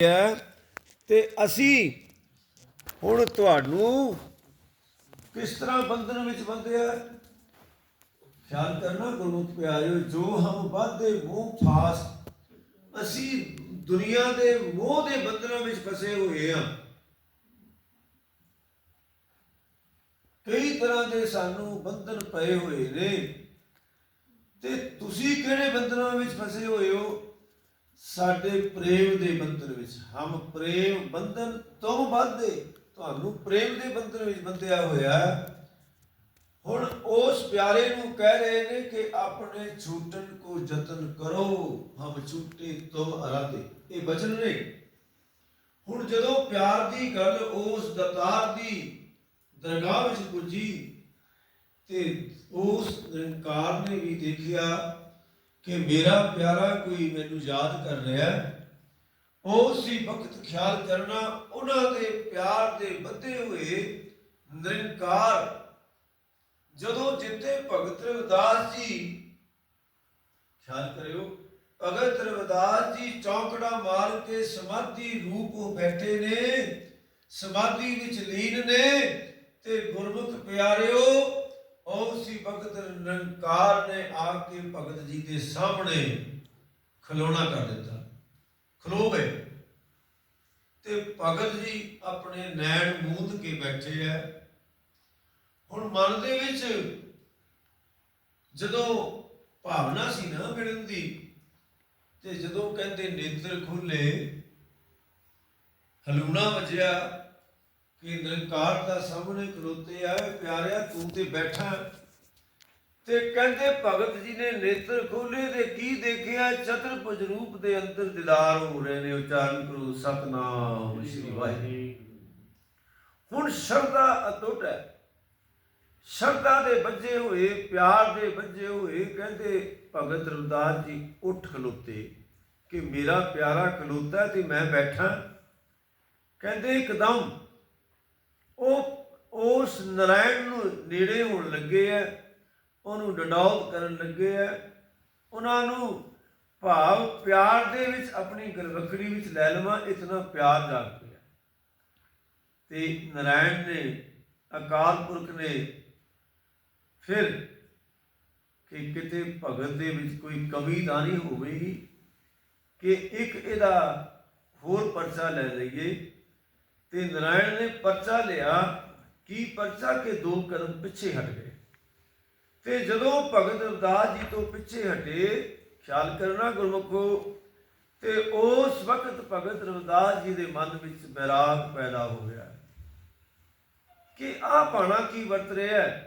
ਹੈ ਤੇ ਅਸੀਂ ਹੁਣ ਤੁਹਾਨੂੰ ਕਿਸ ਤਰ੍ਹਾਂ ਬੰਧਨ ਵਿੱਚ ਬੰਧਿਆ ਖਿਆਲ ਕਰਨਾ ਗੁਰਮੁਖ ਪਿਆਰਿਓ, ਜੋ ਹਮ ਬਾਧੇ ਮੋਹ ਫਾਸ, ਅਸੀਂ ਦੁਨੀਆ ਦੇ ਮੋਹ ਦੇ ਬੰਧਨਾਂ ਵਿੱਚ ਫਸੇ ਹੋਏ ਹਾਂ ਕਈ ਤਰ੍ਹਾਂ ਦੇ ਸਾਨੂੰ ਬੰਧਨ ਪਏ ਹੋਏ ਨੇ, ਤੇ ਤੁਸੀਂ ਕਿਹੜੇ ਬੰਧਨਾਂ ਵਿੱਚ ਫਸੇ ਹੋਏ ਹੋ? ਸਾਡੇ ਪ੍ਰੇਮ ਦੇ ਬੰਧਨ ਵਿੱਚ, ਹਮ ਪ੍ਰੇਮ ਬੰਧਨ ਤੋਂ ਬਾਧੇ ਤੁਹਾਨੂੰ ਪ੍ਰੇਮ ਦੇ ਬੰਧਨ ਵਿੱਚ ਬੰਧਿਆ ਹੋਇਆ ਹੁਣ ਉਸ ਪਿਆਰੇ ਨੂੰ ਕਹਿ ਰਹੇ ਨੇ ਕਿ ਆਪਣੇ ਛੂਟਣ ਕੋ ਯਤਨ ਕਰੋ, ਹਮ ਛੂਟੇ ਤੋਂ ਅਰਾਧੇ। ਇਹ ਬਚਨ ਨੇ। ਹੁਣ ਜਦੋਂ ਪਿਆਰ ਦੀ ਗੱਲ ਉਸ ਦਤਾਰ ਦੀ ਦਰਗਾਹ ਵਿੱਚ ਪੁੱਜੀ, ਤੇ ਉਸ ਨਿਰੰਕਾਰ ਨੇ ਵੀ ਦੇਖਿਆ ਕਿ ਮੇਰਾ ਪਿਆਰਾ ਕੋਈ ਮੈਨੂੰ ਯਾਦ ਕਰ ਰਿਹਾ ਹੈ। ਵਕਤ ਖਿਆਲ ਕਰਨਾ, ਉਹਨਾਂ ਦੇ ਪਿਆਰ ਦੇ ਬੱਧੇ ਹੋਏ ਨਿਰੰਕਾਰ। ਜਦੋਂ ਜਿੱਥੇ ਭਗਤ ਰਵਿਦਾਸ ਜੀ, ਖਿਆਲ ਕਰਿਓ, ਭਗਤ ਰਵਿਦਾਸ ਜੀ ਚੌਂਕੜਾ ਮਾਰ ਕੇ ਸਮਾਧੀ ਰੂਪ ਹੋ ਬੈਠੇ ਨੇ, ਸਮਾਧੀ ਵਿੱਚ ਲੀਨ ਨੇ, ਤੇ ਗੁਰਮੁਖ ਪਿਆਰਿਓ ਉਸ ਹੀ ਨਿਰੰਕਾਰ ਨੇ ਆ ਕੇ ਭਗਤ ਜੀ ਦੇ ਸਾਹਮਣੇ ਖਲੋਣਾ ਕਰ ਦਿੱਤਾ। ਖਲੋ ਗਏ। ਤੇ ਭਗਤ ਜੀ ਆਪਣੇ ਨੈਣ ਮੂੰਦ ਕੇ ਬੈਠੇ ਐ ਹੁਣ ਮਨ ਦੇ ਵਿੱਚ ਜਦੋਂ ਭਾਵਨਾ ਸੀ ਨਾ ਮਿਲਣ ਦੀ, ਤੇ ਜਦੋਂ ਕਹਿੰਦੇ ਨੇਤਰ ਖੁੱਲੇ ਹਲੂਣਾ ਵਜਿਆ। ਕਿ ਨਿਰੰਕਾਰ ਦਾ ਸਾਹਮਣੇ ਖਲੋਤੇ ਆ ਪਿਆਰਿਆ, ਤੂੰ ਤੇ ਬੈਠਾ ਤੇ ਕਹਿੰਦੇ, ਭਗਤ ਜੀ ਨੇ ਨੇਤਰ ਖੋਲੇ ਤੇ ਕੀ ਦੇਖਿਆ? ਚਤੁਰਭੁਜ ਰੂਪ ਦੇ ਅੰਦਰ ਦਿਦਾਰ ਹੋ ਰਹੇ ਨੇ, ਉਚਾਰਨ ਕਰੋ, ਸਤਨਾਮ ਸ੍ਰੀ ਵਾਹਿਗੁਰੂ। ਹੁਣ ਸ਼ਰਧਾ ਅਟੁੱਟ ਹੈ। ਸ਼ਰਧਾ ਦੇ ਵੱਜੇ ਹੋਏ, ਪਿਆਰ ਦੇ ਵੱਜੇ ਹੋਏ, ਕਹਿੰਦੇ, ਭਗਤ ਰਵਿਦਾਸ ਜੀ, ਉੱਠ ਖਲੋਤੇ, ਕਿ ਮੇਰਾ ਪਿਆਰਾ ਖਲੋਤਾ ਤੇ ਮੈਂ ਬੈਠਾ ਕਹਿੰਦੇ, ਇੱਕਦਮ ਉਹ, ਉਸ ਨਰਾਇਣ ਨੂੰ ਨੇੜੇ ਹੋਣ ਲੱਗੇ ਆ ਉਹਨੂੰ ਡਡੌਤ ਕਰਨ ਲੱਗੇ ਆ ਉਹਨਾਂ ਨੂੰ ਭਾਵ ਪਿਆਰ ਦੇ ਵਿੱਚ ਆਪਣੀ ਗਲਵਕੜੀ ਵਿੱਚ ਲੈ ਲਵਾਂ ਇਤਨਾ ਪਿਆਰ ਜਾਗ ਪਿਆ। ਤੇ ਨਰਾਇਣ ਨੇ, ਅਕਾਲ ਪੁਰਖ ਨੇ ਫਿਰ ਕਿ ਕਿਤੇ ਭਗਤ ਦੇ ਵਿੱਚ ਕੋਈ ਕਵੀ ਤਾਂ ਨਹੀਂ ਹੋਵੇਗੀ ਕਿ ਇੱਕ ਇਹਦਾ ਹੋਰ ਪਰਚਾ ਲੈ ਲਈਏ ਤੇ ਨਰਾਇਣ ਨੇ ਪਰਚਾ ਲਿਆ ਕਿ ਪਰਚਾ ਕੇ ਦੋ ਕਦਮ ਪਿੱਛੇ ਹਟ ਗਏ। ਤੇ ਜਦੋਂ ਭਗਤ ਰਵਿਦਾਸ ਜੀ ਤੋਂ ਪਿੱਛੇ ਹਟੇ, ਖਿਆਲ ਕਰਨਾ ਗੁਰਮੁਖੋ, ਤੇ ਉਸ ਵਕਤ ਭਗਤ ਰਵਿਦਾਸ ਜੀ ਦੇ ਮਨ ਵਿੱਚ ਬੈਰਾਗ ਪੈਦਾ ਹੋ ਗਿਆ ਕਿ ਆਹ ਪਾਣਾ ਕੀ ਵਰਤ ਰਿਹਾ ਹੈ?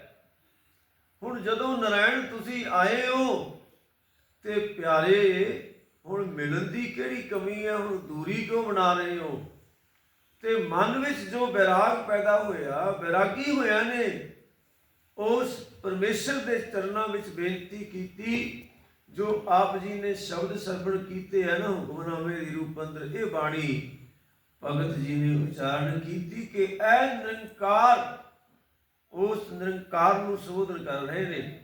ਹੁਣ ਜਦੋਂ ਨਰਾਇਣ ਤੁਸੀਂ ਆਏ ਹੋ ਤੇ ਪਿਆਰੇ, ਹੁਣ ਮਿਲਣ ਦੀ ਕਿਹੜੀ ਕਮੀ ਹੈ? ਹੁਣ ਦੂਰੀ ਕਿਉਂ ਬਣਾ ਰਹੇ ਹੋ? ਤੇ ਮਨ ਵਿੱਚ ਜੋ ਬੈਰਾਗ ਪੈਦਾ ਹੋਇਆ, ਬੈਰਾਗੀ ਹੋਇਆ ਨੇ, ਉਸ ਪਰਮੇਸ਼ਰ ਦੇ ਚਰਨਾਂ ਵਿੱਚ ਬੇਨਤੀ ਕੀਤੀ, ਜੋ ਆਪ ਜੀ ਨੇ ਸ਼ਬਦ ਸਰਵਣ ਕੀਤੇ ਹੈ ਨਾ ਹੁਕਮਨਾਮੇ ਦੀ ਰੂਪ ਅੰਦਰ ਇਹ ਬਾਣੀ ਭਗਤ ਜੀ ਨੇ ਉਚਾਰਨ ਕੀਤੀ ਕਿ ਐ ਨਿਰੰਕਾਰ, ਉਸ ਨਿਰੰਕਾਰ ਨੂੰ ਸੰਬੋਧਨ ਕਰ ਰਹੇ ਨੇ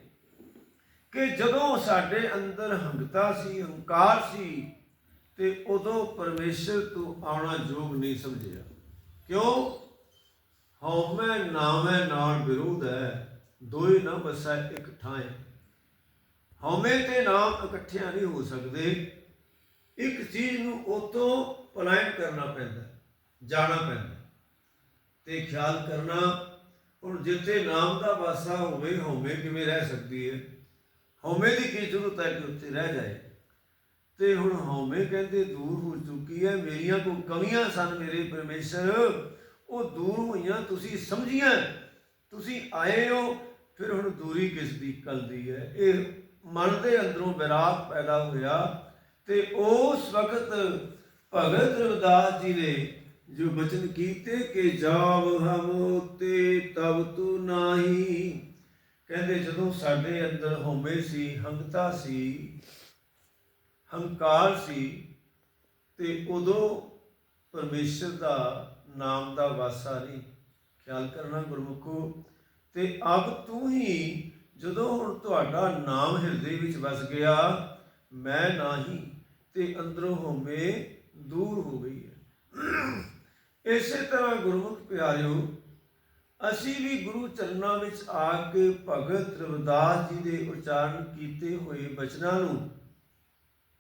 ਕਿ ਜਦੋਂ ਸਾਡੇ ਅੰਦਰ ਹੰਗਤਾ ਸੀ, ਹੰਕਾਰ ਸੀ ਤੇ ਉਦੋਂ ਪਰਮੇਸ਼ਰ ਤੋਂ ਆਉਣਾ ਯੋਗ ਨਹੀਂ ਸਮਝਿਆ। ਕਿਉਂ? ਹਉਮੈ ਨਾਮੈ ਨਾਲ ਵਿਰੋਧ ਹੈ, ਦੋਏ ਨਾ ਬਸੈ ਇੱਕ ਥਾਂ ਹਉਮੈ ਤੇ ਨਾਮ ਇਕੱਠਿਆਂ ਨਹੀਂ ਹੋ ਸਕਦੇ। ਇੱਕ ਚੀਜ਼ ਨੂੰ ਉਤੋਂ ਪਲਾਇਨ ਕਰਨਾ ਪੈਂਦਾ, ਜਾਣਾ ਪੈਂਦਾ। ਤੇ ਖਿਆਲ ਕਰਨਾ, ਹੁਣ ਜਿੱਥੇ ਨਾਮ ਦਾ ਵਾਸਾ ਹੋਵੇ, ਹਉਮੈ ਕਿਵੇਂ ਰਹਿ ਸਕਦੀ ਹੈ? ਹਉਮੈ ਦੀ ਕੀ ਜ਼ਰੂਰਤ ਹੈ ਕਿ ਉੱਥੇ ਰਹਿ ਜਾਏ? ਤੇ ਹੁਣ ਹਉਮੈ ਕਹਿੰਦੇ ਦੂਰ ਹੋ ਚੁੱਕੀ ਹੈ, ਮੇਰੀਆਂ ਕੋ ਕਮੀਆਂ ਸਨ ਮੇਰੇ ਪਰਮੇਸ਼ਰ। ਉਹ ਦੂਰ ਹੋਈਆਂ, ਤੁਸੀਂ ਸਮਝੀਆਂ, ਤੁਸੀਂ ਆਏ ਹੋ, ਫਿਰ ਹੁਣ ਦੂਰੀ ਕਿਸ ਦੀ ਕਲਦੀ ਹੈ? ਇਹ ਮਨ ਦੇ ਅੰਦਰੋਂ ਵਿਰਾਗ ਪੈਦਾ ਹੋਇਆ ਤੇ ਉਸ ਵਕਤ ਭਗਤ ਰਵਿਦਾਸ ਜੀ ਨੇ ਜੋ ਬਚਨ ਕੀਤੇ ਕਿ ਜਾਵ ਹਮ ਉਤੇ ਤਬ ਤੂ ਨਾਹੀ, ਕਹਿੰਦੇ ਜਦੋਂ ਸਾਡੇ ਅੰਦਰ ਹਉਮੈ ਸੀ, ਹੰਗਤਾ ਸੀ ਹੰਕਾਰ ਸੀ ਤੇ ਉਦੋਂ ਪਰਮੇਸ਼ਰ ਦਾ ਨਾਮ ਦਾ ਵਾਸਾ ਨਹੀਂ। ਖਿਆਲ ਕਰਨਾ ਗੁਰਮੁਖੋ, ਤੇ ਅਬ ਤੂੰ ਹੀ ਜਦੋਂ ਹੁਣ ਤੁਹਾਡਾ ਨਾਮ ਹਿਰਦੇ ਵਿੱਚ ਵਸ ਗਿਆ, ਮੈਂ ਨਹੀਂ ਤੇ ਅੰਦਰੋਂ ਹਉਮੈ ਦੂਰ ਹੋ ਗਈ ਹੈ। ਇਸੇ ਤਰ੍ਹਾਂ ਗੁਰਮੁਖ ਪਿਆਰਿਓ, ਅਸੀਂ ਵੀ ਗੁਰੂ ਚਰਨਾਂ ਵਿੱਚ ਆ ਕੇ ਭਗਤ ਰਵਿਦਾਸ ਜੀ ਦੇ ਉਚਾਰਨ ਕੀਤੇ ਹੋਏ ਬਚਨਾਂ ਨੂੰ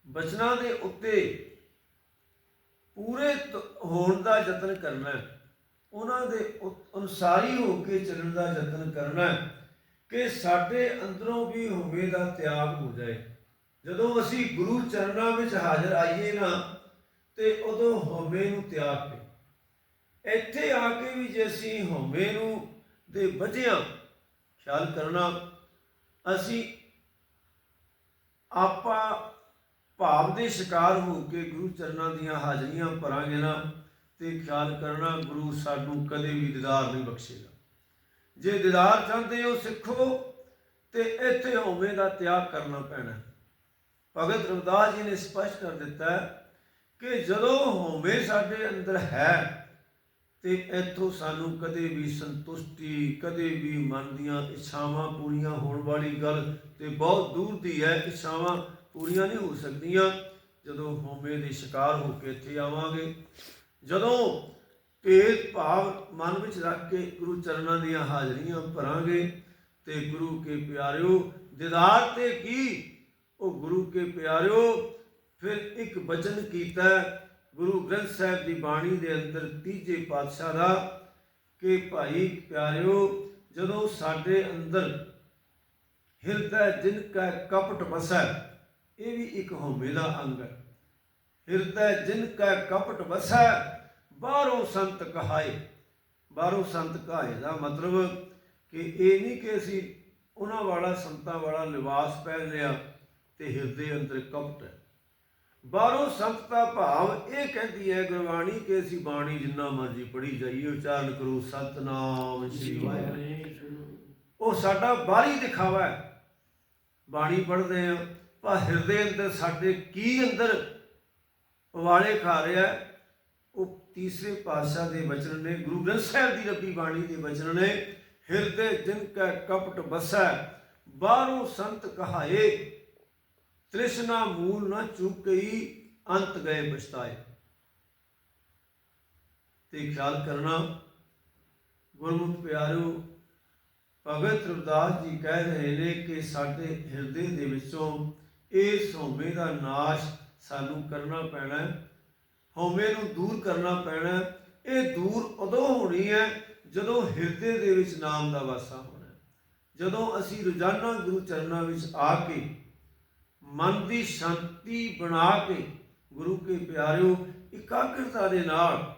ਬਚਨਾਂ ਦੇ ਉੱਤੇ ਪੂਰੇ ਹੋਣ ਦਾ ਯਤਨ ਕਰਨਾ ਹੈ। ਉਹਨਾਂ ਦੇ ਅਨੁਸਾਰੀ ਹੋ ਕੇ ਚੱਲਣ ਦਾ ਯਤਨ ਕਰਨਾ ਹੈ ਕਿ ਸਾਡੇ ਅੰਦਰੋਂ ਵੀ ਹੋਵੇ ਦਾ ਤਿਆਗ ਹੋ ਜਾਏ। ਜਦੋਂ ਅਸੀਂ ਗੁਰੂ ਚਰਨਾਂ ਵਿੱਚ ਹਾਜ਼ਰ ਆਈਏ ਨਾ, ਤੇ ਉਦੋਂ ਹਉਮੈ ਨੂੰ ਤਿਆਗ ਕੇ ਇੱਥੇ ਆ ਕੇ ਵੀ ਜੇ ਅਸੀਂ ਹਉਮੈ ਨੂੰ ਦੇ ਵਜਿਆ, ਖਿਆਲ ਕਰਨਾ, ਅਸੀਂ ਆਪਾ ਭਾਵ ਦੇ ਸ਼ਿਕਾਰ ਹੋ ਕੇ ਗੁਰੂ ਚਰਨਾਂ ਦੀਆਂ ਹਾਜ਼ਰੀਆਂ ਭਰਾਂਗੇ ਨਾ, ਤੇ ਖਿਆਲ ਕਰਨਾ ਗੁਰੂ ਸਾਨੂੰ ਕਦੇ ਵੀ ਦੀਦਾਰ ਨਹੀਂ ਬਖਸ਼ੇਗਾ। ਜੇ ਦੀਦਾਰ ਚਾਹੁੰਦੇ ਹੋ ਸਿੱਖੋ, ਤੇ ਇੱਥੇ ਹਉਮੈ ਦਾ ਤਿਆਗ ਕਰਨਾ ਪੈਣਾ। ਭਗਤ ਰਵਿਦਾਸ ਜੀ ਨੇ ਸਪਸ਼ਟ ਕਰ ਦਿੱਤਾ ਕਿ ਜਦੋਂ ਹਉਮੈ ਸਾਡੇ ਅੰਦਰ ਹੈ, ਤੇ ਇੱਥੋਂ ਸਾਨੂੰ ਕਦੇ ਵੀ ਸੰਤੁਸ਼ਟੀ, ਕਦੇ ਵੀ ਮਨ ਦੀਆਂ ਇੱਛਾਵਾਂ ਪੂਰੀਆਂ ਹੋਣ ਵਾਲੀ ਗੱਲ ਤੇ ਬਹੁਤ ਦੂਰ ਦੀ ਹੈ, ਇੱਛਾਵਾਂ ਪੂਰੀਆਂ ਨਹੀਂ ਹੋ ਸਕਦੀਆਂ। ਜਦੋਂ ਹਉਮੈ ਦੇ ਸ਼ਿਕਾਰ ਹੋ ਕੇ ਇੱਥੇ ਆਵਾਂਗੇ, ਜਦੋਂ ਭੇਦ ਭਾਵ ਮਨ ਵਿੱਚ ਰੱਖ ਕੇ ਗੁਰੂ ਚਰਨਾਂ ਦੀਆਂ ਹਾਜ਼ਰੀਆਂ ਭਰਾਂਗੇ, ਤੇ ਗੁਰੂ ਕੇ ਪਿਆਰਿਓ, ਦਿਦਾਰ ਤੇ ਕੀ? ਉਹ ਗੁਰੂ ਕੇ ਪਿਆਰਿਓ, ਫਿਰ ਇੱਕ ਬਚਨ ਕੀਤਾ ਗੁਰੂ ਗ੍ਰੰਥ ਸਾਹਿਬ ਦੀ ਬਾਣੀ ਦੇ ਅੰਦਰ ਤੀਜੇ ਪਾਤਸ਼ਾਹ ਦਾ ਕਿ ਭਾਈ ਪਿਆਰਿਓ, ਜਦੋਂ ਸਾਡੇ ਅੰਦਰ ਹਿਰਦੈ ਜਿਨ ਕਾ ਕਪਟ ਵਸੈ ਇਹ ਵੀ ਇੱਕ ਹਉਮੈ ਦਾ ਅੰਗ ਹੈ। ਹਿਰਦੈ ਜਿਨ ਕਾ ਕਪਟ ਵਸੈ ਬਾਹਰੋਂ ਸੰਤ ਕਹਾਏ। ਬਾਹਰੋਂ ਸੰਤ ਕਹਾਏ ਦਾ ਮਤਲਬ ਕਿ ਇਹ ਨਹੀਂ ਕਿ ਅਸੀਂ ਉਹਨਾਂ ਵਾਲਾ ਸੰਤਾਂ ਵਾਲਾ ਲਿਬਾਸ ਪਹਿਨ ਲਿਆ ਤੇ ਹਿਰਦੇ ਅੰਦਰ ਕਪਟ ਹੈ। ਬਾਹਰੋਂ ਸੰਤ ਦਾ ਭਾਵ ਇਹ ਕਹਿੰਦੀ ਹੈ ਗੁਰਬਾਣੀ ਕਿ ਅਸੀਂ ਬਾਣੀ ਜਿੰਨਾ ਮਰਜ਼ੀ ਪੜ੍ਹੀ ਜਾਈਏ ਉਚਾਰਨ ਕਰੋ ਸਤਨਾਮ ਸ੍ਰੀ ਵਾਹਿਗੁਰੂ। ਉਹ ਸਾਡਾ ਬਾਹਰੀ ਦਿਖਾਵਾ ਹੈ। ਬਾਣੀ ਪੜ੍ਹਦੇ ਆ ਪਰ ਹਿਰਦੇ ਅੰਦਰ ਸਾਡੇ ਕੀ ਅੰਦਰ ਵਾਲੇ ਖਾ ਰਿਹਾ ਉਹ ਤੀਸਰੇ ਪਾਤਸ਼ਾਹ ਦੇ ਬਚਨ ਨੇ, ਗੁਰੂ ਗ੍ਰੰਥ ਸਾਹਿਬ ਦੀ ਰੱਬੀ ਬਾਣੀ ਦੇ ਬਚਨ ਨੇ, ਹਿਰਦੇ ਜਿਨ ਕਾ ਕਪਟ ਬਸੈ, ਬਾਹਰੋਂ ਸੰਤ ਕਹਾਏ, ਤ੍ਰਿਸ਼ਨਾ ਮੂਲ ਨਾ ਚੁਕਈ, ਅੰਤ ਗਏ ਪਛਤਾਏ। ਤੇ ਖਿਆਲ ਕਰਨਾ, ਗੁਰਮੁਖ ਪਿਆਰਿਓ, ਭਗਤ ਰਵਿਦਾਸ ਜੀ ਕਹਿ ਰਹੇ ਨੇ ਕਿ ਸਾਡੇ ਹਿਰਦੇ ਦੇ ਵਿੱਚੋਂ ਇਹ ਹਉਮੈ ਦਾ ਨਾਸ਼ ਸਾਨੂੰ ਕਰਨਾ ਪੈਣਾ ਹੈ। ਹਉਮੈ ਨੂੰ ਦੂਰ ਕਰਨਾ ਪੈਣਾ ਹੈ। ਇਹ ਦੂਰ ਉਦੋਂ ਹੋਣੀ ਹੈ ਜਦੋਂ ਹਿਰਦੇ ਦੇ ਵਿੱਚ ਨਾਮ ਦਾ ਵਾਸਾ ਹੋਣਾ ਜਦੋਂ ਅਸੀਂ ਰੋਜ਼ਾਨਾ ਗੁਰੂ ਚਰਨਾਂ ਵਿੱਚ ਆ ਕੇ ਮਨ ਦੀ ਸ਼ਾਂਤੀ ਬਣਾ ਕੇ ਗੁਰੂ ਕੇ ਪਿਆਰਿਓ, ਇਕਾਗਰਤਾ ਦੇ ਨਾਲ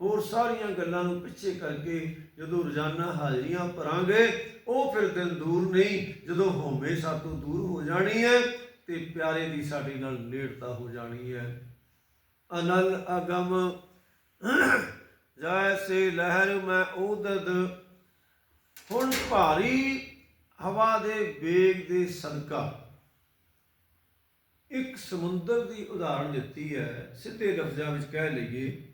ਹੋਰ ਸਾਰੀਆਂ ਗੱਲਾਂ ਨੂੰ ਪਿੱਛੇ ਕਰਕੇ ਜਦੋਂ ਰੋਜ਼ਾਨਾ ਹਾਜ਼ਰੀਆਂ ਭਰਾਂਗੇ, ਉਹ ਫਿਰ ਦਿਨ ਦੂਰ ਨਹੀਂ, ਜਦੋਂ ਹਉਮੈ ਸਾਤੋਂ ਦੂਰ ਹੋ ਜਾਣੀ ਹੈ। ਤੇ ਪਿਆਰੇ ਦੀ ਸਾਡੇ ਨਾਲ ਨੇੜਤਾ ਹੋ ਜਾਣੀ ਹੈ। ਅਨਲ ਅਗਮ ਜੈਸੇ ਲਹਿਰ ਮੈਂ ਉਦਦ ਹੁਣ ਭਾਰੀ ਹਵਾ ਦੇ ਵੇਗ ਦੇ ਸਦਕਾ ਇੱਕ ਸਮੁੰਦਰ ਦੀ ਉਦਾਹਰਣ ਦਿੱਤੀ ਹੈ। ਸਿੱਧੇ ਲਫ਼ਜ਼ਾਂ ਵਿੱਚ ਕਹਿ ਲਈਏ,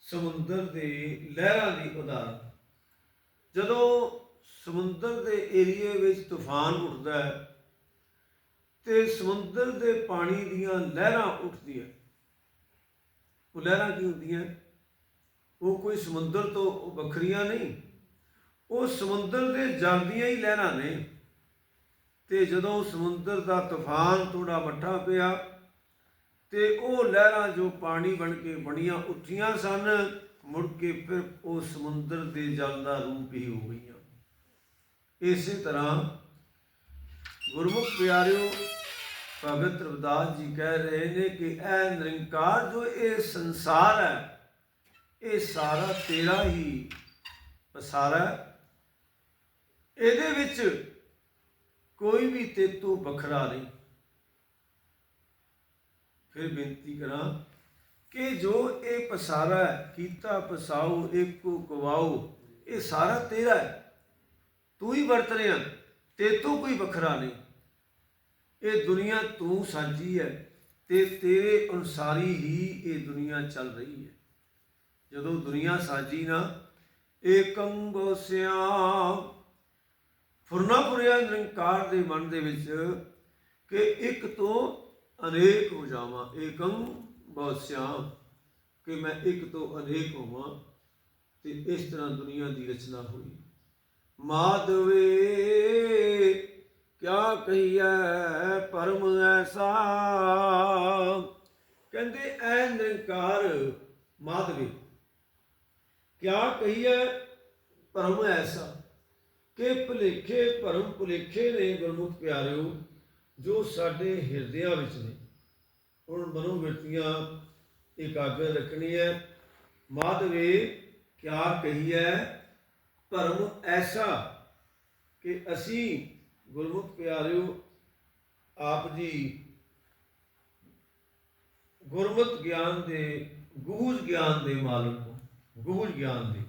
ਸਮੁੰਦਰ ਦੇ ਲਹਿਰਾਂ ਦੀ ਉਦਾਹਰਣ ਜਦੋਂ ਸਮੁੰਦਰ ਦੇ ਏਰੀਏ ਵਿੱਚ ਤੂਫਾਨ ਉੱਠਦਾ ਹੈ ਤੇ ਸਮੁੰਦਰ ਦੇ ਪਾਣੀ ਦੀਆਂ ਲਹਿਰਾਂ ਉੱਠਦੀਆਂ। ਉਹ ਲਹਿਰਾਂ ਕੀ ਹੁੰਦੀਆਂ? ਉਹ ਕੋਈ ਸਮੁੰਦਰ ਤੋਂ ਵੱਖਰੀਆਂ ਨਹੀਂ। ਉਹ ਸਮੁੰਦਰ ਦੇ ਜਲ ਹੀ ਲਹਿਰਾਂ ਨੇ। ਤੇ ਜਦੋਂ ਸਮੁੰਦਰ ਦਾ ਤੂਫਾਨ ਥੋੜਾ ਮੱਠਾ ਪਿਆ, ਤੇ ਉਹ ਲਹਿਰਾਂ ਜੋ ਪਾਣੀ ਬਣ ਕੇ ਬਣੀਆਂ ਉੱਠੀਆਂ ਸਨ, ਮੁੜ ਕੇ ਫਿਰ ਉਹ ਸਮੁੰਦਰ ਦੇ ਜਲ ਦਾ ਰੂਪ ਹੀ ਹੋ ਗਈਆਂ। ਇਸੇ ਤਰ੍ਹਾਂ ਗੁਰਮੁਖ ਪਿਆਰਿਓ, ਭਗਤ ਰਵਿਦਾਸ ਜੀ ਕਹਿ ਰਹੇ ਨੇ ਕਿ ਇਹ ਨਿਰੰਕਾਰ ਜੋ ਇਹ ਸੰਸਾਰ ਹੈ, ਇਹ ਸਾਰਾ ਤੇਰਾ ਹੀ ਪਸਾਰਾ ਹੈ। ਇਹਦੇ ਵਿੱਚ ਕੋਈ ਵੀ ਤੇਤੋਂ ਵੱਖਰਾ ਨਹੀਂ। ਫਿਰ ਬੇਨਤੀ ਕਰਾਂ ਕਿ ਜੋ ਇਹ ਪਸਾਰਾ ਕੀਤਾ ਪਸਾਓ, ਏਕੋ ਕਵਾਉ ਇਹ ਸਾਰਾ ਤੇਰਾ ਹੈ। ਤੂੰ ਹੀ ਵਰਤ ਰਿਹਾ, ਤੇਤੋਂ ਕੋਈ ਵੱਖਰਾ ਨਹੀਂ। ਇਹ ਦੁਨੀਆ ਤੂੰ ਸਾਜੀ ਹੈ ਤੇ ਤੇਰੇ ਅਨੁਸਾਰੀ ਹੀ ਇਹ ਦੁਨੀਆ ਚੱਲ ਰਹੀ ਹੈ। ਜਦੋਂ ਦੁਨੀਆ ਸਾਜੀ ਨਾ, ਏਕੰ ਗੋਸਿਆ, ਫੁਰਨਾ ਪੁਰਿਆ ਨਿਰੰਕਾਰ ਦੇ ਮਨ ਦੇ ਵਿੱਚ ਕਿ ਇੱਕ ਤੋਂ ਅਨੇਕ ਹੋ ਜਾਵਾਂ। ਏਕੰ ਗੋਸਿਆ, ਕਿ ਮੈਂ ਇੱਕ ਤੋਂ ਅਨੇਕ ਹੋਵਾਂ ਤੇ ਇਸ ਤਰ੍ਹਾਂ ਦੁਨੀਆ ਦੀ ਰਚਨਾ ਹੋਈ। ਮਾਧਵੇ ਕਿਆ ਕਹੀਐ ਪਰਮ ਐਸਾ? ਕਹਿੰਦੇ ਐ ਨਿਰੰਕਾਰ ਮਾਧਵੇ, ਕਿਆ ਕਹੀਐ ਪਰਮ ਐਸਾ? ਕਿ ਭੁਲੇਖੇ ਭਰਮ ਭੁਲੇਖੇ ਨੇ ਗੁਰਮੁਖ ਪਿਆਰਿਓ, ਜੋ ਸਾਡੇ ਹਿਰਦਿਆਂ ਵਿੱਚ ਨੇ। ਹੁਣ ਮਨੋਵਿਰਤੀਆਂ ਇਕਾਗਰ ਰੱਖਣੀ ਹੈ ਮਾਧਵੇ, ਕਿਆ ਕਹੀਐ ਭਰਮ ਐਸਾ? ਕਿ ਅਸੀਂ ਗੁਰਮੁਖ ਪਿਆਰਿਓ, ਆਪ ਜੀ ਗੁਰਮਤ ਗਿਆਨ ਦੇ ਗੂਝ ਗਿਆਨ ਦੇ ਮਾਲਕ ਹੋ ਗੂਝ ਗਿਆਨ ਦੇ।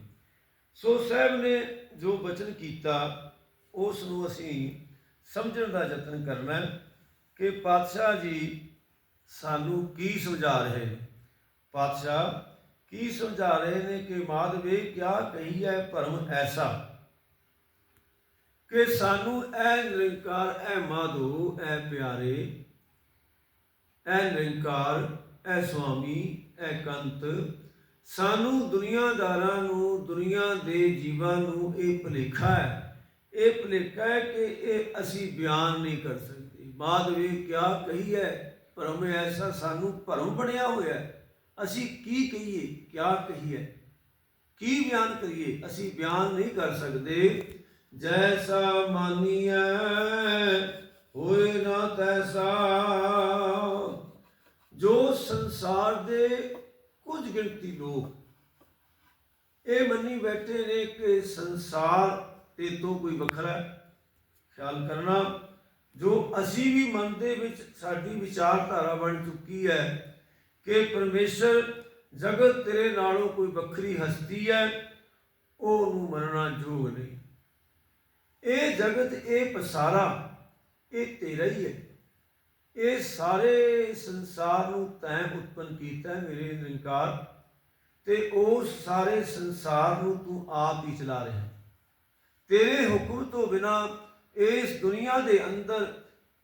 ਸੋ ਸਾਹਿਬ ਨੇ ਜੋ ਬਚਨ ਕੀਤਾ ਉਸ ਨੂੰ ਅਸੀਂ ਸਮਝਣ ਦਾ ਯਤਨ ਕਰਨਾ ਕਿ ਪਾਤਸ਼ਾਹ ਜੀ ਸਾਨੂੰ ਕੀ ਸਮਝਾ ਰਹੇ ਨੇ? ਪਾਤਸ਼ਾਹ, ਕੀ ਸਮਝਾ ਰਹੇ ਨੇ ਕਿ ਮਾਧਵੇ ਕਿਆ ਕਹੀ ਹੈ ਭਰਮ ਐਸਾ? ਕਿ ਸਾਨੂੰ ਐ ਨਿਰੰਕਾਰ, ਐ ਮਾਧੋ, ਐ ਪਿਆਰੇ, ਐ ਨਿਰੰਕਾਰ, ਐ ਸੁਆਮੀ, ਐ ਕੰਤ, ਸਾਨੂੰ ਦੁਨੀਆਦਾਰਾਂ ਨੂੰ, ਦੁਨੀਆ ਦੇ ਜੀਵਾਂ ਨੂੰ ਇਹ ਭੁਲੇਖਾ ਹੈ। ਇਹ ਭੁਲੇਖਾ ਹੈ ਕਿ ਇਹ ਅਸੀਂ ਬਿਆਨ ਨਹੀਂ ਕਰ ਸਕਦੇ। ਬਾਅਦ ਵਿੱਚ ਕਿਆ ਕਹੀ ਹੈ ਭਰਮ ਐਸਾ ਸਾਨੂੰ ਭਰਮ ਬਣਿਆ ਹੋਇਆ ਹੈ। ਅਸੀਂ ਕੀ ਕਹੀਏ, ਕਿਆ ਕਹੀਏ? ਕੀ ਬਿਆਨ ਕਰੀਏ? ਅਸੀਂ ਬਿਆਨ ਨਹੀਂ ਕਰ ਸਕਦੇ। ਜੈਸਾ ਮਾਨੀਐ ਹੋਏ ਨਾ ਤੈਸਾ ਜੋ ਸੰਸਾਰ ਦੇ ਕੁਝ ਗਿਣਤੀ ਲੋਕ ਇਹ ਮੰਨੀ ਬੈਠੇ ਨੇ ਕਿ ਸੰਸਾਰ ਤੇ ਤੋਂ ਕੋਈ ਵੱਖਰਾ ਖਿਆਲ ਕਰਨਾ ਜੋ ਅਸੀਂ ਵੀ ਮਨ ਦੇ ਵਿੱਚ ਸਾਡੀ ਵਿਚਾਰਧਾਰਾ ਬਣ ਚੁੱਕੀ ਹੈ ਕਿ ਪਰਮੇਸ਼ਰ ਜਗਤ ਤੇਰੇ ਨਾਲੋਂ ਕੋਈ ਵੱਖਰੀ ਹਸਤੀ ਹੈ ਉਹ ਨੂੰ ਮੰਨਣਾ ਯੋਗ ਨਹੀਂ ਇਹ ਜਗਤ, ਇਹ ਪਸਾਰਾ, ਇਹ ਤੇਰਾ ਹੀ ਹੈ। ਇਹ ਸਾਰੇ ਸੰਸਾਰ ਨੂੰ ਤੈਂ ਉਤਪਨ ਕੀਤਾ ਮੇਰੇ ਨਿਰੰਕਾਰ, ਤੇ ਉਸ ਸਾਰੇ ਸੰਸਾਰ ਨੂੰ ਤੂੰ ਆਪ ਹੀ ਚਲਾ ਰਿਹਾ ਤੇਰੇ ਹੁਕਮ ਤੋਂ ਬਿਨਾ ਇਸ ਦੁਨੀਆ ਦੇ ਅੰਦਰ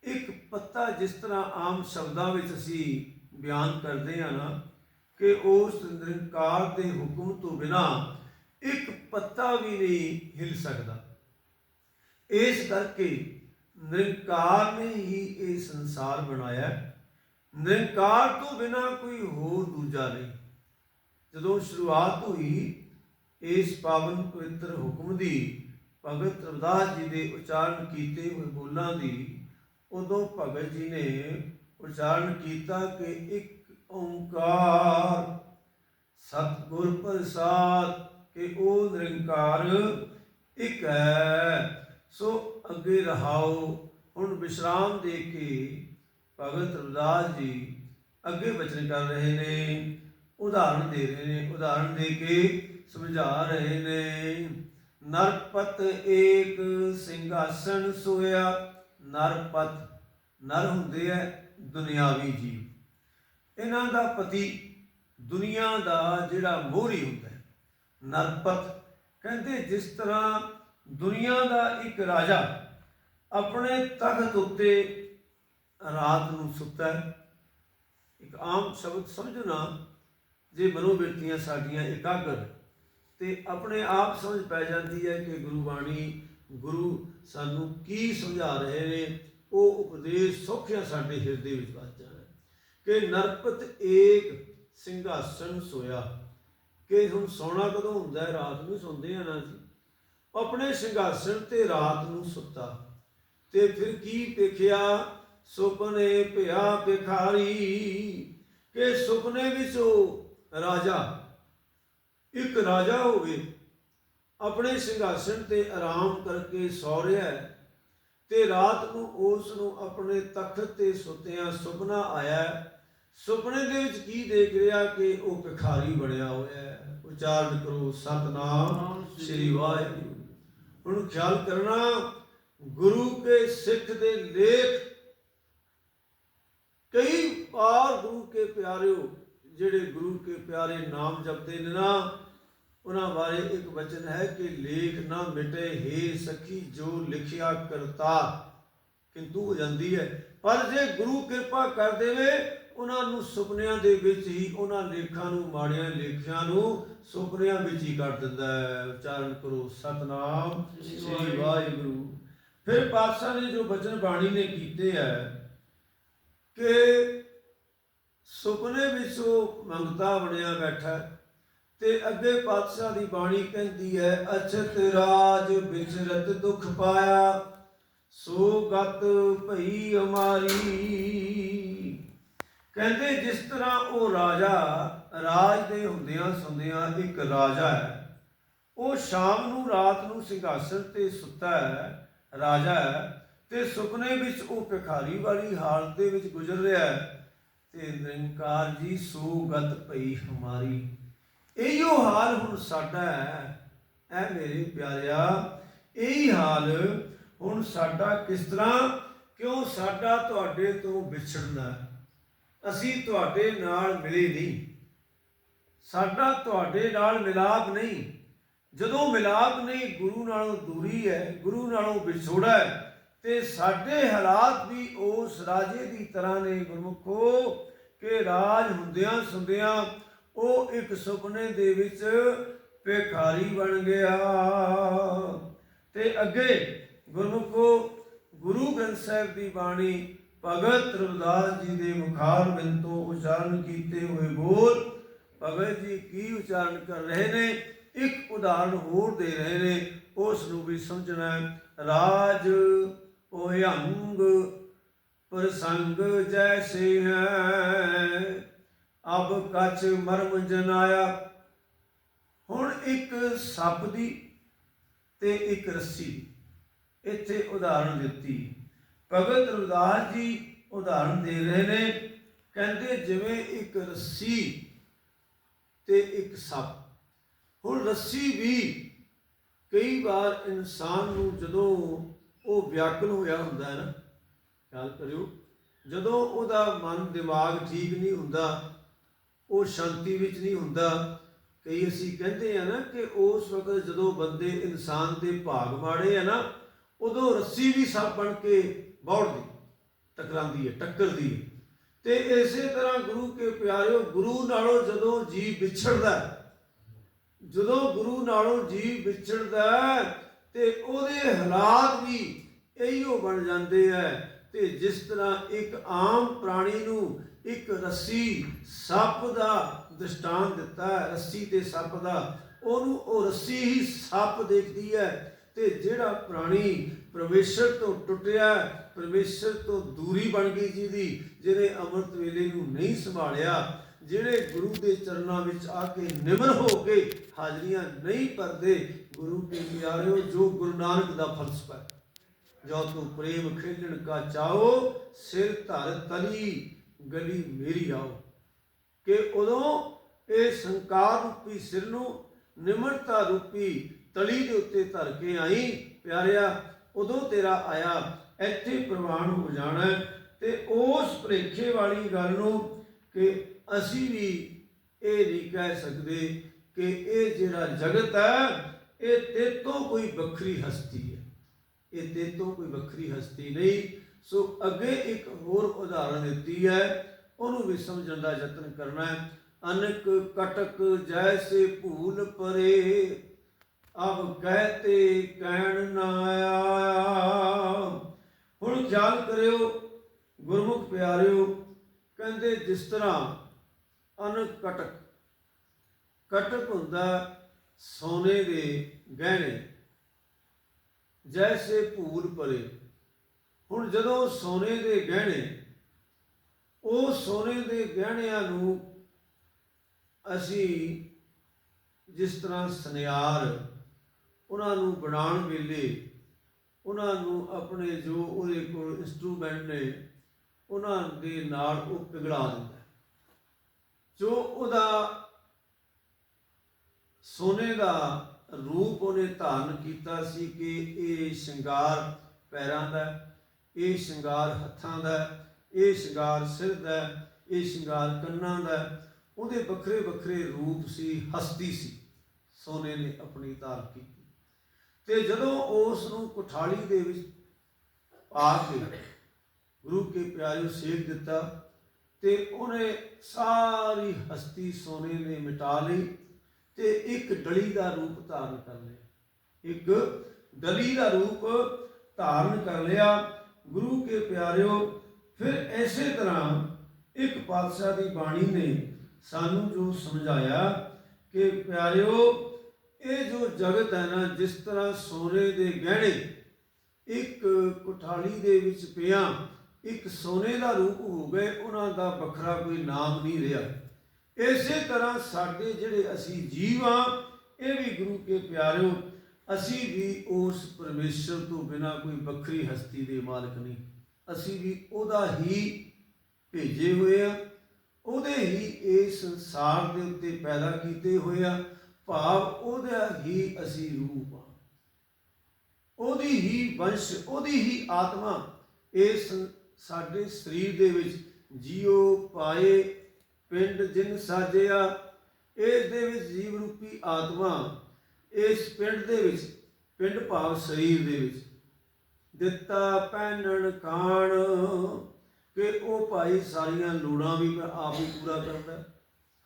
ਇੱਕ ਪੱਤਾ ਜਿਸ ਤਰ੍ਹਾਂ ਆਮ ਸ਼ਬਦਾਂ ਵਿੱਚ ਅਸੀਂ ਬਿਆਨ ਕਰਦੇ ਹਾਂ ਨਾ, ਕਿ ਉਸ ਨਿਰੰਕਾਰ ਦੇ ਹੁਕਮ ਤੋਂ ਬਿਨਾ ਇੱਕ ਪੱਤਾ ਵੀ ਨਹੀਂ ਹਿਲ ਸਕਦਾ। ਇਸ ਕਰਕੇ ਨਿਰੰਕਾਰ ਨੇ ਹੀ ਇਹ ਸੰਸਾਰ ਬਣਾਇਆ ਨਿਰੰਕਾਰ ਤੋਂ ਬਿਨਾ ਕੋਈ ਹੋਰ ਦੂਜਾ ਨਹੀਂ। ਜਦੋਂ ਸ਼ੁਰੂਆਤ ਹੋਈ, ਇਸ ਪਾਵਨ ਪਵਿੱਤਰ ਹੁਕਮ ਦੀ, ਭਗਤ ਰਵਿਦਾਸ ਜੀ ਦੇ ਉਚਾਰਨ ਕੀਤੇ ਹੋਏ ਬੋਲਾਂ ਦੀ, ਉਦੋਂ ਭਗਤ ਜੀ ਨੇ ਉਚਾਰਨ ਕੀਤਾ ਕਿ ਇੱਕ ਓੰਕਾਰ ਸਤਿਗੁਰ ਪ੍ਰਸਾਦ, ਕਿ ਉਹ ਨਿਰੰਕਾਰ ਇੱਕ ਹੈ। ਸੋ ਅੱਗੇ ਰਹਾਓ, ਹੁਣ ਵਿਸ਼ਰਾਮ ਦੇ ਕੇ ਭਗਤ ਰਵਿਦਾਸ ਜੀ ਅੱਗੇ ਬਚਨ ਕਰ ਰਹੇ ਨੇ ਉਦਾਹਰਣ ਦੇ ਰਹੇ ਨੇ ਉਦਾਹਰਣ ਦੇ ਕੇ ਸਮਝਾ ਰਹੇ ਨੇ। ਨਰਪਤ ਏਕ ਸਿੰਘਾਸਣ ਸੋਇਆ, ਨਰਪਤ ਨਰ ਹੁੰਦੇ ਐ ਦੁਨਿਆਵੀ ਜੀਵ। ਇਹਨਾਂ ਦਾ ਪਤੀ ਦੁਨੀਆ ਦਾ ਜਿਹੜਾ ਮੋਹਰੀ ਹੁੰਦਾ ਹੈ। ਨਰਪਤ ਕਹਿੰਦੇ ਜਿਸ ਤਰ੍ਹਾਂ ਦੁਨੀਆ ਦਾ ਇੱਕ ਰਾਜਾ ਆਪਣੇ ਤਖਤ ਉੱਤੇ ਰਾਤ ਨੂੰ ਸੁੱਤਾ ਹੈ। ਇੱਕ ਆਮ ਸ਼ਬਦ ਸਮਝੋ ਨਾ, ਜੇ ਮਨੋਬਿਰਤੀਆਂ ਸਾਡੀਆਂ ਇਕਾਗਰ ਤੇ ਆਪਣੇ ਆਪ ਸਮਝ ਪੈ ਜਾਂਦੀ ਹੈ ਕਿ ਗੁਰੂ ਬਾਣੀ, ਗੁਰੂ ਸਾਨੂੰ ਕੀ ਸਮਝਾ ਰਹੇ ਨੇ, ਉਹ ਉਪਦੇਸ਼ ਸੌਖਿਆ ਸਾਡੇ ਹਿਰਦੇ ਵਿੱਚ ਵੱਜ ਜਾਣਾ ਕਿ ਨਰਪਤ ਏਕ ਸਿੰਘਾਸਣ ਸੋਇਆ। ਕਿ ਹੁਣ ਸੌਣਾ ਕਦੋਂ ਹੁੰਦਾ ਹੈ? ਰਾਤ ਨੂੰ ਸੌਂਦੇ ਆ ਨਾ ਜੀ ਆਪਣੇ ਸਿੰਘਾਸਣ ਤੇ ਰਾਤ ਨੂੰ ਸੁੱਤਾ। ਤੇ ਫਿਰ ਕੀ ਦੇਖਿਆ? ਸੁਪਨੇ ਭਿਆ ਭਿਖਾਰੀ। ਕਿ ਸੁਪਨੇ ਵਿੱਚ ਉਹ ਰਾਜਾ, ਇੱਕ ਰਾਜਾ ਹੋਵੇ, ਆਪਣੇ ਸਿੰਘਾਸਣ ਤੇ ਆਰਾਮ ਕਰਕੇ ਸੌ ਰਿਹਾ ਹੈ। ਤੇ ਰਾਤ ਨੂੰ ਉਸ ਨੂੰ ਆਪਣੇ ਤਖਤ ਤੇ ਸੁੱਤਿਆਂ ਸੁਪਨਾ ਆਇਆ। ਸੁਪਨੇ ਦੇ ਵਿੱਚ ਕੀ ਦੇਖ ਰਿਹਾ ਕਿ ਉਹ ਭਿਖਾਰੀ ਬਣਿਆ ਹੋਇਆ ਹੈ। ਉਚਾਰਨ ਕਰੋ, ਸਤਨਾਮ, ਸ੍ਰੀ ਵਾਹਿਗੁਰੂ। ਹੁਣ ਖਿਆਲ ਕਰਨਾ, ਗੁਰੂ ਕੇ ਸਿੱਖ ਦੇ ਲੇਖ। ਕਈ ਵਾਰ ਗੁਰੂ ਕੇ ਪਿਆਰਿਓ, ਜਿਹੜੇ ਗੁਰੂ ਕੇ ਪਿਆਰੇ ਨਾਮ ਜਪਦੇ ਨੇ ਨਾ, ਉਹਨਾਂ ਬਾਰੇ ਇੱਕ ਵਚਨ ਹੈ ਕਿ ਲੇਖ ਨਾ ਮਿਟੇ, ਹੇ ਸਖੀ ਜੋ ਲਿਖਿਆ ਕਰਤਾ ਕਿੰਤੂ ਹੋ ਜਾਂਦੀ ਹੈ। ਪਰ ਜੇ ਗੁਰੂ ਕਿਰਪਾ ਕਰ ਦੇਵੇ ਉਹਨਾਂ ਨੂੰ ਸੁਪਨਿਆਂ ਦੇ ਵਿੱਚ ਹੀ ਉਹਨਾਂ ਲੇਖਾਂ ਨੂੰ ਮਾੜਿਆਂ ਲੇਖਾਂ ਨੂੰ ਸੁਪਨਿਆਂ ਵਿੱਚ ਹੀ ਕਰ ਦਿੰਦਾ ਹੈ। ਉਚਾਰਨ ਕਰੋ ਸਤਨਾਮ ਸ੍ਰੀ ਵਾਹਿਗੁਰੂ। ਫਿਰ ਪਾਤਸ਼ਾਹ ਨੇ ਜੋ ਬਚਨ ਬਾਣੀ ਨੇ ਕੀਤੇ ਹੈ ਕਿ ਸੁਪਨੇ ਵਿੱਚ ਉਹ ਮੰਗਤਾ ਬਣਿਆ ਬੈਠਾ ਤੇ ਅੱਗੇ ਪਾਤਸ਼ਾਹ ਦੀ ਬਾਣੀ ਕਹਿੰਦੀ ਹੈ ਅਛਤ ਰਾਜ ਵਿਚਰਤ ਦੁਖ ਪਾਇਆ ਸੋ ਗਤ ਭਈ ਹਮਾਰੀ ਕਹਿੰਦੇ ਜਿਸ ਤਰ੍ਹਾਂ ਉਹ ਰਾਜਾ ਰਾਜ ਦੇ ਹੁੰਦਿਆਂ ਸੁੰਦਿਆਂ ਇੱਕ ਰਾਜਾ ਹੈ, ਉਹ ਸ਼ਾਮ ਨੂੰ ਰਾਤ ਨੂੰ ਸਿੰਘਾਸਨ ਤੇ ਸੁੱਤਾ ਹੈ, ਰਾਜਾ ਹੈ ਤੇ ਸੁਪਨੇ ਵਿੱਚ ਉਹ ਭਿਖਾਰੀ ਵਾਲੀ ਹਾਲਤ ਦੇ ਵਿੱਚ ਗੁਜ਼ਰ ਰਿਹਾ ਹੈ ਤੇ ਨਿਰੰਕਾਰ ਜੀ ਸੋ ਗਤ ਭਈ ਹਮਾਰੀ ਇਹੋ ਹਾਲ ਹੁਣ ਸਾਡਾ ਹੈ, ਐ ਮੇਰੇ ਪਿਆਰਿਆ, ਇਹੀ ਹਾਲ ਹੁਣ ਸਾਡਾ ਕਿਸ ਤਰ੍ਹਾਂ ਕਿਉਂ ਸਾਡਾ ਤੁਹਾਡੇ ਤੋਂ ਵਿਛੜਨਾ ਹੈ। ਅਸੀਂ ਤੁਹਾਡੇ ਨਾਲ ਮਿਲੇ ਨਹੀਂ। ਸਾਡਾ ਤੁਹਾਡੇ ਨਾਲ ਮਿਲਾਪ ਨਹੀਂ। ਜਦੋਂ ਮਿਲਾਪ ਨਹੀਂ, ਗੁਰੂ ਨਾਲੋਂ ਦੂਰੀ ਹੈ, ਗੁਰੂ ਨਾਲੋਂ ਵਿਛੋੜਾ ਹੈ, ਤੇ ਸਾਡੇ ਹਾਲਾਤ ਵੀ ਉਸ ਰਾਜੇ ਦੀ ਤਰ੍ਹਾਂ ਨੇ, ਗੁਰਮੁਖੋ, ਕਿ ਰਾਜ ਹੁੰਦਿਆਂ ਸੁੰਦਿਆਂ ਉਹ ਇੱਕ ਸੁਪਨੇ ਦੇ ਵਿੱਚ ਭਿਖਾਰੀ ਬਣ ਗਿਆ। ਤੇ ਅੱਗੇ ਗੁਰਮੁਖੋ, ਗੁਰੂ ਗ੍ਰੰਥ ਸਾਹਿਬ ਦੀ ਬਾਣੀ ਭਗਤ ਰਵਿਦਾਸ ਜੀ ਦੇ ਮੁਖਾਰ ਬਿਨ ਤੋਂ ਉਚਾਰਨ ਕੀਤੇ ਹੋਏ ਬੋਲ ਭਗਤ ਜੀ ਕੀ ਉਚਾਰਨ ਕਰ ਰਹੇ ਨੇ? ਇੱਕ ਉਦਾਹਰਣ ਹੋਰ ਦੇ ਰਹੇ ਨੇ, ਉਸ ਨੂੰ ਵੀ ਸਮਝਣਾ ਹੈ। ਰਾਜ ਉਹਯੰਗ ਪ੍ਰਸੰਗ ਜੈਸੇ ਹੈ। ਅਬ ਕਛ ਮਰਮ ਜਨਾਇਆ। ਹੁਣ ਇੱਕ ਸੱਪ ਦੀ ਤੇ ਇੱਕ ਰੱਸੀ ਇੱਥੇ ਉਦਾਹਰਣ ਦਿੱਤੀ। ਭਗਤ ਰਵਿਦਾਸ ਜੀ ਉਦਾਹਰਣ ਦੇ ਰਹੇ ਨੇ, ਕਹਿੰਦੇ ਜਿਵੇਂ ਇੱਕ ਰੱਸੀ ਤੇ ਇੱਕ ਸੱਪ। ਹੁਣ ਰੱਸੀ ਵੀ ਕਈ ਵਾਰ ਇਨਸਾਨ ਨੂੰ ਜਦੋਂ ਉਹ ਵਿਆਕੁਲ ਹੋਇਆ ਹੁੰਦਾ ਹੈ ਨਾ, ਖਿਆਲ ਕਰਿਓ, ਜਦੋਂ ਉਹਦਾ ਮਨ ਦਿਮਾਗ ਠੀਕ ਨਹੀਂ ਹੁੰਦਾ, ਉਹ ਸ਼ਾਂਤੀ ਵਿੱਚ ਨਹੀਂ ਹੁੰਦਾ, ਕਈ ਅਸੀਂ ਕਹਿੰਦੇ ਆ ਨਾ ਕਿ ਉਸ ਵਕਤ ਜਦੋਂ ਬੰਦੇ ਇਨਸਾਨ ਦੇ ਭਾਗ ਮਾੜੇ ਆ ਨਾ, ਉਦੋਂ ਰੱਸੀ ਵੀ ਸੱਪ ਬਣ ਕੇ ਬੌੜਦੀ ਟਕਰਾਉਂਦੀ ਹੈ, ਟੱਕਰਦੀ ਹੈ। ਤੇ ਇਸੇ ਤਰ੍ਹਾਂ ਗੁਰੂ ਕੇ ਪਿਆਰਿਓ, ਗੁਰੂ ਨਾਲੋਂ ਜਦੋਂ ਜੀ ਵਿਛੜਦਾ ਜਦੋਂ ਗੁਰੂ ਨਾਲੋਂ ਜੀ ਵਿਛੜਦਾ ਤੇ ਉਹਦੇ ਹਾਲਾਤ ਵੀ ਇਹੀਓ ਬਣ ਜਾਂਦੇ ਹੈ ਤੇ ਜਿਸ ਤਰ੍ਹਾਂ ਇੱਕ ਆਮ ਪ੍ਰਾਣੀ ਨੂੰ ਇੱਕ ਰੱਸੀ ਸੱਪ ਦਾ ਦ੍ਰਿਸ਼ਟਾਂਤ ਦਿੱਤਾ ਹੈ, ਰੱਸੀ ਤੇ ਸੱਪ ਦਾ, ਉਹਨੂੰ ਉਹ ਰੱਸੀ ਹੀ ਸੱਪ ਦੇਖਦੀ ਹੈ ਤੇ ਜਿਹੜਾ ਪ੍ਰਾਣੀ ਪਰਮੇਸ਼ਰ ਤੋਂ ਟੁੱਟਿਆ, ਪਰਮੇਸ਼ਰ ਤੋਂ ਦੂਰੀ ਬਣ ਗਈ ਜਿਹਦੀ ਜਿਹਨੇ ਅੰਮ੍ਰਿਤ ਵੇਲੇ ਨੂੰ ਨਹੀਂ ਸੰਭਾਲਿਆ, ਜਿਹੜੇ ਗੁਰੂ ਦੇ ਚਰਨਾਂ ਵਿੱਚ ਆ ਕੇ ਨਿਮਰ ਹੋ ਕੇ ਹਾਜ਼ਰੀਆਂ ਨਹੀਂ ਭਰਦੇ, ਗੁਰੂ ਕੇ ਪਿਆਰਿਓ, ਜੋ ਗੁਰੂ ਨਾਨਕ ਦਾ ਫਲਸਫਾ ਹੈ ਜੋ ਤੂੰ ਪ੍ਰੇਮ ਖੇਡਣ ਕਾ ਚਾਹੋ, ਸਿਰ ਧਰ ਤਲੀ, ਗਲੀ ਮੇਰੀ ਆਓ। ਕਿ ਉਦੋਂ ਇਹ ਸੰਕਾਰ ਰੂਪੀ ਸਿਰ ਨੂੰ ਨਿਮਰਤਾ ਰੂਪੀ ਤਲੀ ਦੇ ਉੱਤੇ ਧਰ ਕੇ ਆਈ, ਪਿਆਰਿਆ, ਉਦੋਂ ਤੇਰਾ ਆਇਆ, ਇੱਥੇ ਪ੍ਰਵਾਨ ਹੋ ਜਾਣਾ ਤੇ ਉਸ ਭੁਲੇਖੇ ਵਾਲੀ ਗੱਲ ਨੂੰ ਕਿ ਅਸੀਂ ਵੀ ਇਹ ਨਹੀਂ ਕਹਿ ਸਕਦੇ ਕਿ ਇਹ ਜਿਹੜਾ ਜਗਤ ਹੈ, ਇਹ ਤੇਤੋਂ ਕੋਈ ਵੱਖਰੀ ਹਸਤੀ ਹੈ। ਇਹ ਤੇਤੋਂ ਕੋਈ ਵੱਖਰੀ ਹਸਤੀ ਨਹੀਂ। ਸੋ ਅੱਗੇ ਇੱਕ ਹੋਰ ਉਦਾਹਰਣ ਦਿੱਤੀ ਹੈ, ਉਹਨੂੰ ਵੀ ਸਮਝਣ ਦਾ ਯਤਨ ਕਰਨਾ ਹੈ। ਅਨਕ ਕਟਕ ਜੈਸੇ ਭੂਲ ਪਰੇ ਅਬ ਕਹਤੇ ਕਹਿਣ ਨਾ ਆਇਆ। ਹੁਣ ਖਿਆਲ ਕਰਿਓ ਗੁਰਮੁਖ ਪਿਆਰਿਓ, ਕਹਿੰਦੇ ਜਿਸ ਤਰ੍ਹਾਂ ਅਨਕ ਕਟਕ ਕਟਕ ਹੁੰਦਾ ਸੋਨੇ ਦੇ ਗਹਿਣੇ, ਜੈਸੇ ਭੂਲ ਪਰੇ ਹੁਣ ਜਦੋਂ ਸੋਨੇ ਦੇ ਗਹਿਣੇ, ਉਹ ਸੋਨੇ ਦੇ ਗਹਿਣਿਆਂ ਨੂੰ ਅਸੀਂ ਜਿਸ ਤਰ੍ਹਾਂ ਸੁਨਿਆਰ ਉਹਨਾਂ ਨੂੰ ਬਣਾਉਣ ਵੇਲੇ ਉਹਨਾਂ ਨੂੰ ਆਪਣੇ ਜੋ ਉਹਦੇ ਕੋਲ ਇੰਸਟਰੂਮੈਂਟ ਨੇ, ਉਹਨਾਂ ਦੇ ਨਾਲ ਉਹ ਪਿਘਲਾ ਦਿੰਦਾ ਜੋ ਉਹਦਾ ਸੋਨੇ ਦਾ ਰੂਪ ਉਹਨੇ ਧਾਰਨ ਕੀਤਾ ਸੀ ਕਿ ਇਹ ਸ਼ਿੰਗਾਰ ਪੈਰਾਂ ਦਾ ਇਹ ਸ਼ਿੰਗਾਰ ਹੱਥਾਂ ਦਾ ਇਹ ਸ਼ਿੰਗਾਰ ਸਿਰ ਦਾ ਇਹ ਸ਼ਿੰਗਾਰ ਕੰਨਾਂ ਦਾ ਉਹਦੇ ਵੱਖਰੇ ਵੱਖਰੇ ਰੂਪ ਸੀ, ਹਸਤੀ ਸੀ। ਸੋਨੇ ਨੇ ਆਪਣੀ ਧਾਰ ਕੀਤੀ। ਤੇ ਜਦੋਂ ਉਸ ਨੂੰ ਕੁਠਾਲੀ ਦੇ ਵਿੱਚ ਪਾ ਕੇ ਗੁਰੂ ਕੇ ਪਿਆਰਿਓ ਸੇਕ ਦਿੱਤਾ ਤੇ ਉਹਨੇ ਸਾਰੀ ਹਸਤੀ ਸੋਨੇ ਨੇ ਮਿਟਾ ਲਈ ਤੇ ਇੱਕ ਡਲੀ ਦਾ ਰੂਪ ਧਾਰਨ ਕਰ ਲਿਆ। ਇੱਕ ਡਲੀ ਦਾ ਰੂਪ ਧਾਰਨ ਕਰ ਲਿਆ ਗੁਰੂ ਕੇ ਪਿਆਰਿਓ। ਫਿਰ ਐਸੇ ਤਰ੍ਹਾਂ ਇੱਕ ਪਾਤਸ਼ਾਹ ਦੀ ਬਾਣੀ ਨੇ ਸਾਨੂੰ ਜੋ ਸਮਝਾਇਆ ਕਿ ਪਿਆਰਿਓ ਇਹ ਜੋ ਜਗਤ ਹੈ ਨਾ, ਜਿਸ ਤਰ੍ਹਾਂ ਸੋਨੇ ਦੇ ਗਹਿਣੇ ਇੱਕ ਕੁਠਾਲੀ ਦੇ ਵਿੱਚ ਪਿਆ, ਇੱਕ ਸੋਨੇ ਦਾ ਰੂਪ ਹੋ ਗਏ, ਉਹਨਾਂ ਦਾ ਵੱਖਰਾ ਕੋਈ ਨਾਮ ਨਹੀਂ ਰਿਹਾ। ਇਸੇ ਤਰ੍ਹਾਂ ਸਾਡੇ ਜਿਹੜੇ ਅਸੀਂ ਜੀਵ ਆ ਇਹ ਵੀ ਗੁਰੂ ਕੇ ਪਿਆਰਿਓ, ਅਸੀਂ ਵੀ ਉਸ ਪਰਮੇਸ਼ਰ ਤੋਂ ਬਿਨਾ ਕੋਈ ਵੱਖਰੀ ਹਸਤੀ ਦੇ ਮਾਲਕ ਨਹੀਂ। ਅਸੀਂ ਵੀ ਉਹਦਾ ਹੀ ਭੇਜੇ ਹੋਏ ਆ, ਉਹਦੇ ਹੀ ਇਸ ਸੰਸਾਰ ਦੇ ਉੱਤੇ ਪੈਦਾ ਕੀਤੇ ਹੋਏ ਆ। ਭਾਵ ਉਹਦਾ ਹੀ ਅਸੀਂ ਰੂਪ ਆ ਉਹਦੀ ਹੀ ਵੰਸ਼, ਉਹਦੀ ਹੀ ਆਤਮਾ ਇਸ ਸਾਡੇ ਸਰੀਰ ਦੇ ਵਿੱਚ ਜੀਉ ਪਾਏ, ਪਿੰਡ ਜਿਨ ਸਾਜਿਆ ਇਸ ਦੇ ਵਿੱਚ ਜੀਵ ਰੂਪੀ ਆਤਮਾ, ਇਸ ਪਿੰਡ ਦੇ ਵਿੱਚ, ਪਿੰਡ ਭਾਵ ਸਰੀਰ ਦੇ ਵਿੱਚ। ਦਿੱਤਾ ਪਹਿਨਣ ਕਾਣ, ਕਿ ਉਹ ਭਾਈ ਸਾਰੀਆਂ ਲੋੜਾਂ ਵੀ ਮੈਂ ਆਪ ਹੀ ਪੂਰਾ ਕਰਦਾ।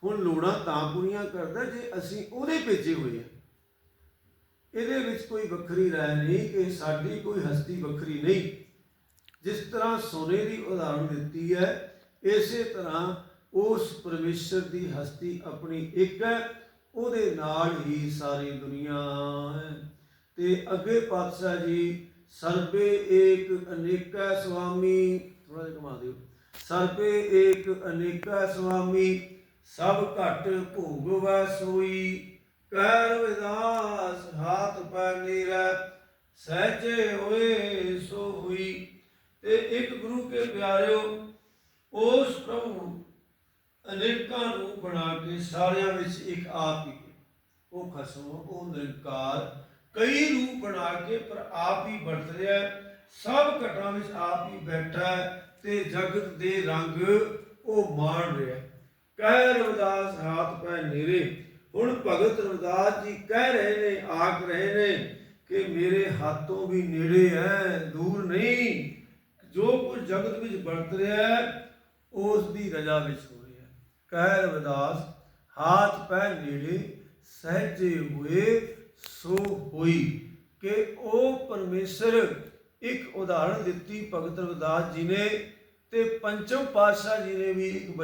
ਹੁਣ ਲੋੜਾਂ ਤਾਂ ਪੂਰੀਆਂ ਕਰਦਾ ਜੇ ਅਸੀਂ ਉਹਦੇ ਭੇਜੇ ਹੋਏ ਆ। ਇਹਦੇ ਵਿੱਚ ਕੋਈ ਵੱਖਰੀ ਰਾਏ ਨਹੀਂ ਕਿ ਸਾਡੀ ਕੋਈ ਹਸਤੀ ਵੱਖਰੀ ਨਹੀਂ। ਜਿਸ ਤਰ੍ਹਾਂ ਸੋਨੇ ਦੀ ਉਦਾਹਰਣ ਦਿੱਤੀ ਹੈ, ਇਸੇ ਤਰ੍ਹਾਂ ਉਸ ਪਰਮੇਸ਼ਰ ਦੀ ਹਸਤੀ ਆਪਣੀ ਇੱਕ ਹੈ, ਉਹਦੇ ਨਾਲ ਹੀ ਸਾਰੀ ਦੁਨੀਆ ਹੈ। ਤੇ ਅੱਗੇ ਪਾਤਸ਼ਾਹ ਜੀ, ਸਰਬੇ ਏਕ ਅਨੇਕਾ ਸੁਆਮੀ ਥੋੜਾ ਜਿਹਾ ਘੁਮਾ ਦਿਓ। ਸਰਬੇ ਏਕ ਅਨੇਕਾ ਸੁਆਮੀ ਸਭ ਘਟ ਭੋਗ ਵੈ ਸੋਈ ਕਹਿ ਰਵਿਦਾਸ ਹਾਥ ਪੈ ਨੀਰੈ, ਸਹਜੇ ਹੋਏ ਸੋ ਹੋਈ। ਤੇ ਇੱਕ ਗੁਰੂ ਕੇ ਪਿਆਰਿਓ, ਉਸ ਪ੍ਰਭੂ ਅਨੇਕਾਂ ਰੂਪ ਬਣਾ ਕੇ ਸਾਰਿਆਂ ਵਿੱਚ ਇੱਕ ਆਪ ਹੀ ਉਹ ਖਸਮ, ਉਹ ਨਿਰੰਕਾਰ, ਕਈ ਰੂਪ ਬਣਾ ਕੇ ਪਰ ਆਪ ਹੀ ਵਰਤ ਰਿਹਾ ਹੈ। ਸਭ ਘਟਾਂ ਵਿੱਚ ਆਪ ਹੀ ਬੈਠਾ ਤੇ ਜਗਤ ਦੇ ਰੰਗ ਉਹ ਮਾਣ ਰਿਹਾ ਕਹਿ ਰਵਿਦਾਸ ਹਾਥ ਪੈ ਨੇਰੇ। ਹੁਣ ਭਗਤ ਰਵਿਦਾਸ ਜੀ ਕਹਿ ਰਹੇ ਨੇ, ਆਖ ਰਹੇ ਨੇ ਕਿ ਮੇਰੇ ਹੱਥੋਂ ਵੀ ਨੇੜੇ ਹੈ ਦੂਰ ਨਹੀਂ। ਜੋ ਕੁਝ ਜਗਤ ਵਿੱਚ ਵਰਤ ਰਿਹਾ ਹੈ ਉਸ ਦੀ ਰਜਾ ਵਿੱਚ ਹੋ ਰਿਹਾ ਕਹਿ ਰਵਿਦਾਸ, ਹਾਥ ਪੈ ਨੇੜੇ, ਸਹਜੇ ਹੋਏ, ਸੋ ਹੋਈ ਕਿ ਉਹ ਪਰਮੇਸ਼ਰ ਇੱਕ ਉਦਾਹਰਣ ਦਿੱਤੀ ਭਗਤ ਰਵਿਦਾਸ ਜੀ ਨੇ ਤੇ ਪੰਚਮ ਪਾਤਸ਼ਾਹ ਜੀ ਨੇ ਵੀ ਇੱਕ